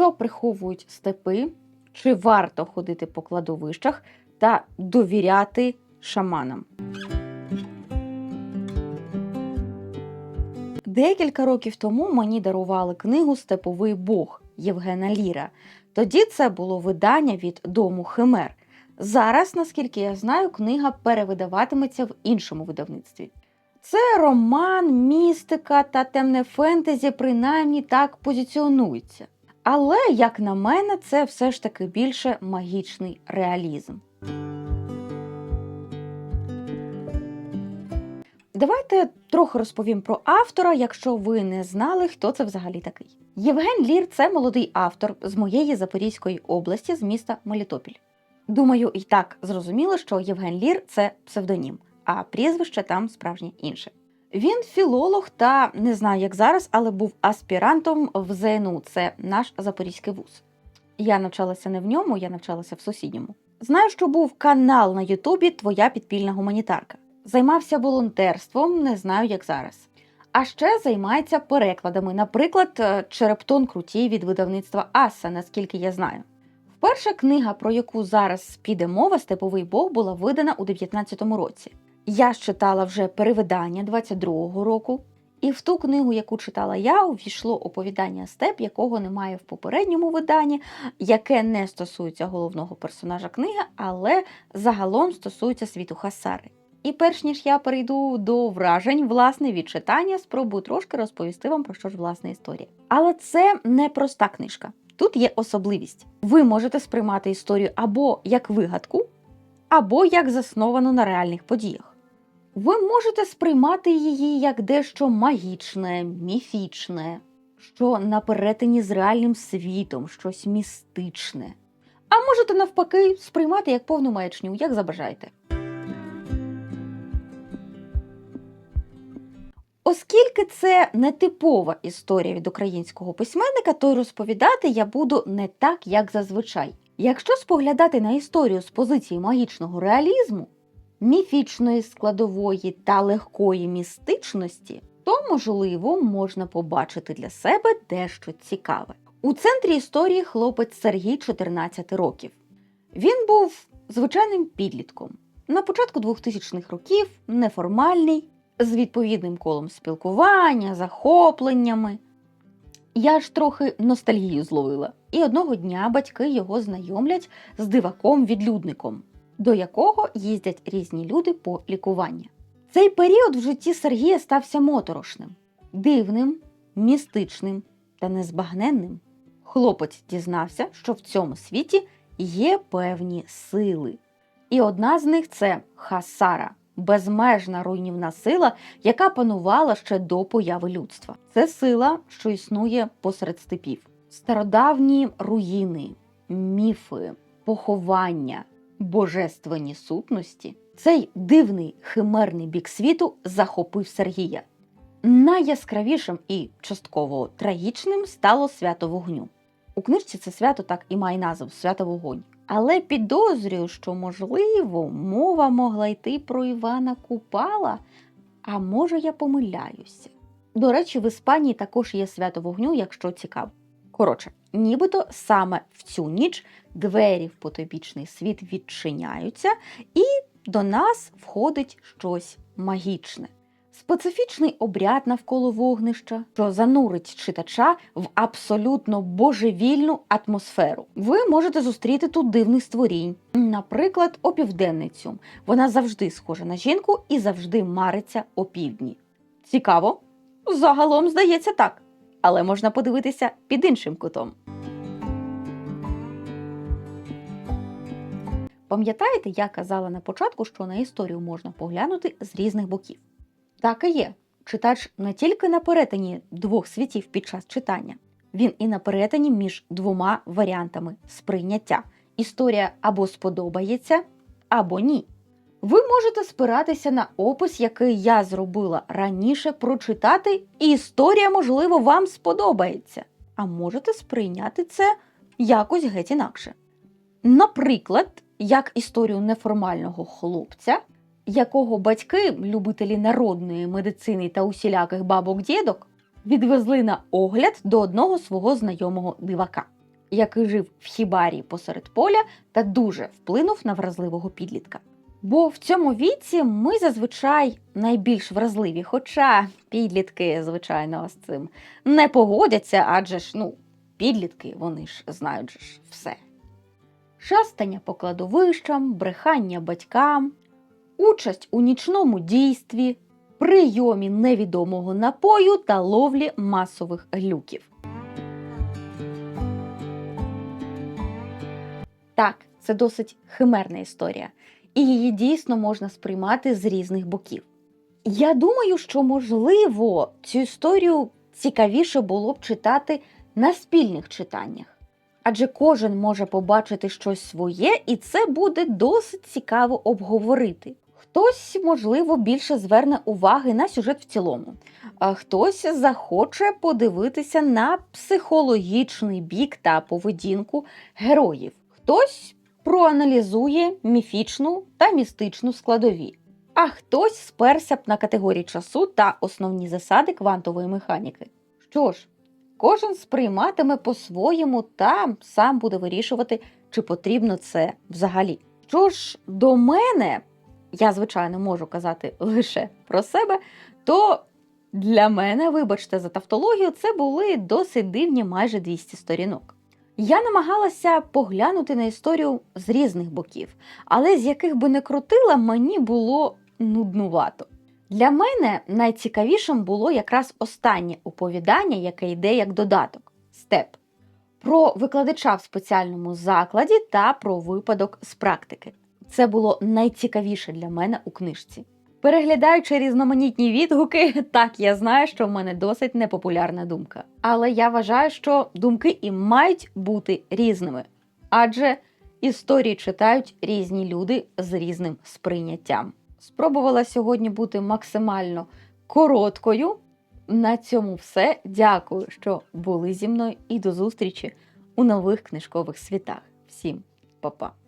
що приховують степи, чи варто ходити по кладовищах та довіряти шаманам. Декілька років тому мені дарували книгу Степовий Бог Євгена Ліра. Тоді це було видання від дому Химер. Зараз, наскільки я знаю, книга перевидаватиметься в іншому видавництві. Це роман, містика та темне фентезі, принаймні так позиціонується. Але, як на мене, це все ж таки більше магічний реалізм. Давайте трохи розповім про автора, якщо ви не знали, хто це взагалі такий. Євген Лір це молодий автор з моєї Запорізької області, з міста Мелітопіль. Думаю, і так зрозуміло, що Євген Лір це псевдонім, а прізвище там справжнє інше. Він філолог та не знаю, як зараз, але був аспірантом в ЗНУ. Це наш запорізький вуз. Я навчалася не в ньому, я навчалася в сусідньому. Знаю, що був канал на Ютубі Твоя підпільна гуманітарка. Займався волонтерством, не знаю, як зараз. А ще займається перекладами, наприклад, е, Черептон Крутій від видавництва Аса, наскільки я знаю. Перша книга, про яку зараз піде мова, Степовий Бог, була видана у 19-му році. Я читала вже перевидання 22-го року, і в ту книгу, яку читала я, увійшло оповідання Степ, якого немає в попередньому виданні, яке не стосується головного персонажа книги, але загалом стосується світу Хасари. І перш ніж я перейду до вражень власне від читання, спробую трошки розповісти вам про що ж власне історія. Але це не проста книжка. Тут є особливість. Ви можете сприймати історію або як вигадку, або як засновану на реальних подіях. Ви можете сприймати її як дещо магічне, міфічне, що на перетині з реальним світом, щось містичне. А можете навпаки сприймати як повну маячню, як забажаєте. Оскільки це нетипова історія від українського письменника, то й розповідати я буду не так, як зазвичай. Якщо споглядати на історію з позиції магічного реалізму, міфічної складової та легкої містичності, то, можливо, можна побачити для себе дещо цікаве. У центрі історії хлопець Сергій 14 років. Він був звичайним підлітком. На початку 2000-х років неформальний, з відповідним колом спілкування, захопленнями. Я ж трохи ностальгію зловила. І одного дня батьки його знайомлять з диваком-відлюдником, до якого їздять різні люди по лікування. Цей період в житті Сергія стався моторошним, дивним, містичним та незбагненним. Хлопець дізнався, що в цьому світі є певні сили. І одна з них це Хасара, безмежна руйнівна сила, яка панувала ще до появи людства. Це сила, що існує посеред степів. Стародавні руїни, міфи, поховання, божественні сутності. Цей дивний химерний бік світу захопив Сергія. Найяскравішим і частково трагічним стало свято вогню. У книжці це свято так і має назву свято вогонь. Але підозрюю, що, можливо, мова могла йти про Івана Купала, а може я помиляюся. До речі, в Іспанії також є свято вогню, якщо цікаво. Коротше, нібито саме в цю ніч двері в потойбічний світ відчиняються, і до нас входить щось магічне. Специфічний обряд навколо вогнища, що занурить читача в абсолютно божевільну атмосферу. Ви можете зустріти тут дивних створінь, наприклад, опівденницю. Вона завжди схожа на жінку і завжди мариться о півдні. Цікаво? Загалом здається так, але можна подивитися під іншим кутом. Пам'ятаєте, я казала на початку, що на історію можна поглянути з різних боків. Так і є. Читач не тільки на перетині двох світів під час читання, він і на перетині між двома варіантами сприйняття. Історія або сподобається, або ні. Ви можете спиратися на опис, який я зробила раніше, прочитати, і історія, можливо, вам сподобається. А можете сприйняти це якось геть інакше. Наприклад, як історію неформального хлопця, якого батьки, любителі народної медицини та усіляких бабок дідок, відвезли на огляд до одного свого знайомого дивака. який жив в хібарі посеред поля та дуже вплинув на вразливого підлітка. Бо в цьому віці ми зазвичай найбільш вразливі, хоча підлітки, звичайно, з цим не погодяться, адже ж ну, підлітки вони ж знають ж все. Шастання по кладовищам, брехання батькам, участь у нічному дійстві, прийомі невідомого напою та ловлі масових глюків. Так, це досить химерна історія, і її дійсно можна сприймати з різних боків. Я думаю, що можливо цю історію цікавіше було б читати на спільних читаннях. Адже кожен може побачити щось своє, і це буде досить цікаво обговорити. Хтось, можливо, більше зверне уваги на сюжет в цілому, а хтось захоче подивитися на психологічний бік та поведінку героїв. Хтось проаналізує міфічну та містичну складові, а хтось сперся б на категорії часу та основні засади квантової механіки. Що ж, кожен сприйматиме по-своєму та сам буде вирішувати, чи потрібно це взагалі. Що ж до мене, я звичайно можу казати лише про себе, то для мене, вибачте за тавтологію, це були досить дивні майже 200 сторінок. Я намагалася поглянути на історію з різних боків, але з яких би не крутила, мені було нуднувато. Для мене найцікавішим було якраз останнє оповідання, яке йде як додаток степ про викладача в спеціальному закладі та про випадок з практики. Це було найцікавіше для мене у книжці. Переглядаючи різноманітні відгуки, так я знаю, що в мене досить непопулярна думка. Але я вважаю, що думки і мають бути різними, адже історії читають різні люди з різним сприйняттям. Спробувала сьогодні бути максимально короткою. На цьому все. Дякую, що були зі мною, і до зустрічі у нових книжкових світах. Всім па-па!